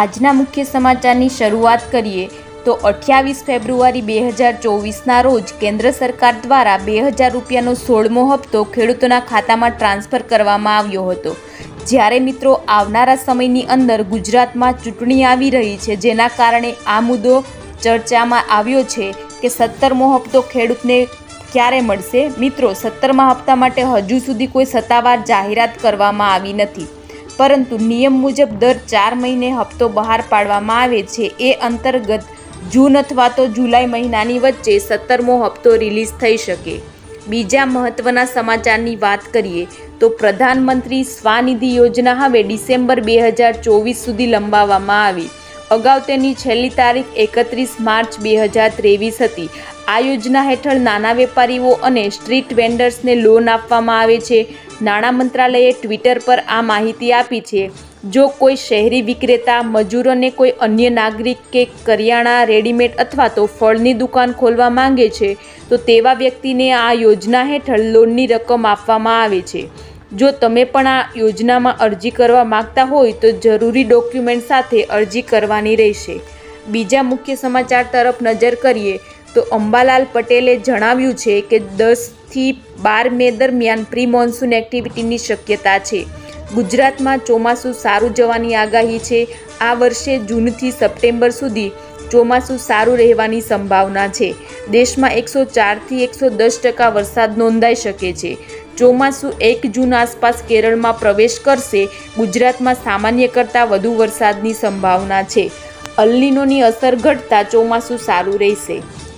આજના મુખ્ય સમાચારની શરૂઆત કરીએ, તો અઠ્યાવીસ ફેબ્રુઆરી બે હજાર ચોવીસના રોજ કેન્દ્ર સરકાર દ્વારા બે હજાર રૂપિયાનો સોળમો હપ્તો ખેડૂતોના ખાતામાં ટ્રાન્સફર કરવામાં આવ્યો હતો. જ્યારે મિત્રો, આવનારા સમયની અંદર ગુજરાતમાં ચૂંટણી આવી રહી છે, જેના કારણે આ મુદ્દો ચર્ચામાં આવ્યો છે કે સત્તરમો હપ્તો ખેડૂતને ક્યારે મળશે? મિત્રો, સત્તરમા હપ્તા માટે હજુ સુધી કોઈ સત્તાવાર જાહેરાત કરવામાં આવી નથી. પરંતુ નિયમ મુજબ દર ચાર મહિને હપ્તો બહાર પાડવામાં આવે છે. એ અંતર્ગત જૂન અથવા તો જુલાઈ મહિનાની વચ્ચે સત્તરમો હપ્તો રિલીઝ થઈ શકે. બીજા મહત્ત્વના સમાચારની વાત કરીએ તો પ્રધાનમંત્રી સ્વાનિધિ યોજના હવે ડિસેમ્બર બે હજાર ચોવીસ સુધી લંબાવવામાં આવી. અગાઉ તેની છેલ્લી તારીખ એકત્રીસ માર્ચ બે હજાર ત્રેવીસ હતી. આ યોજના હેઠળ નાના વેપારીઓ અને સ્ટ્રીટ વેન્ડર્સને લોન આપવામાં આવે છે. નાણાં મંત્રાલયે ટ્વિટર પર આ માહિતી આપી છે. જો કોઈ શહેરી વિક્રેતા મજૂરોને કોઈ અન્ય નાગરિક કે કરિયાણા, રેડીમેડ અથવા તો ફળની દુકાન ખોલવા માંગે છે, તો તેવા વ્યક્તિને આ યોજના હેઠળ લોનની રકમ આપવામાં આવે છે. જો તમે પણ આ યોજનામાં અરજી કરવા માંગતા હોય તો જરૂરી ડોક્યુમેન્ટ સાથે અરજી કરવાની રહેશે. બીજા મુખ્ય સમાચાર તરફ નજર કરીએ તો અંબાલાલ પટેલે જણાવ્યું છે કે દસથી બાર મે દરમિયાન પ્રી મોન્સૂન એક્ટિવિટીની શક્યતા છે. ગુજરાતમાં ચોમાસું સારું જવાની આગાહી છે. આ વર્ષે જૂનથી સપ્ટેમ્બર સુધી ચોમાસું સારું રહેવાની સંભાવના છે. દેશમાં એકસો ચારથી એકસો દસ ટકા વરસાદ નોંધાઈ શકે છે. ચોમાસું એક જૂન આસપાસ કેરળમાં પ્રવેશ કરશે. ગુજરાતમાં સામાન્ય કરતાં વધુ વરસાદની સંભાવના છે. અલ્લીનોની અસર ઘટતા ચોમાસું સારું રહેશે.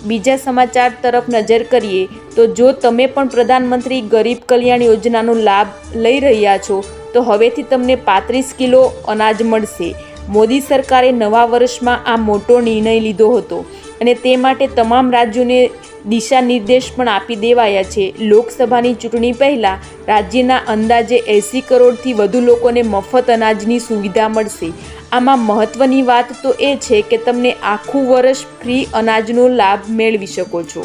બીજા સમાચાર તરફ નજર કરીએ તો જો તમે પણ પ્રધાનમંત્રી ગરીબ કલ્યાણ યોજનાનો લાભ લઈ રહ્યા છો, તો હવેથી તમને પાંત્રીસ કિલો અનાજ મળશે. મોદી સરકારે નવા વર્ષમાં આ મોટો નિર્ણય લીધો હતો અને તે માટે તમામ રાજ્યોને દિશા નિર્દેશ પણ આપી દેવાયા છે. લોકસભાની ચૂંટણી પહેલાં રાજ્યના અંદાજે એંસી કરોડથી વધુ લોકોને મફત અનાજની સુવિધા મળશે. આમાં મહત્ત્વની વાત તો એ છે કે તમને આખું વર્ષ ફ્રી અનાજનો લાભ મેળવી શકો છો.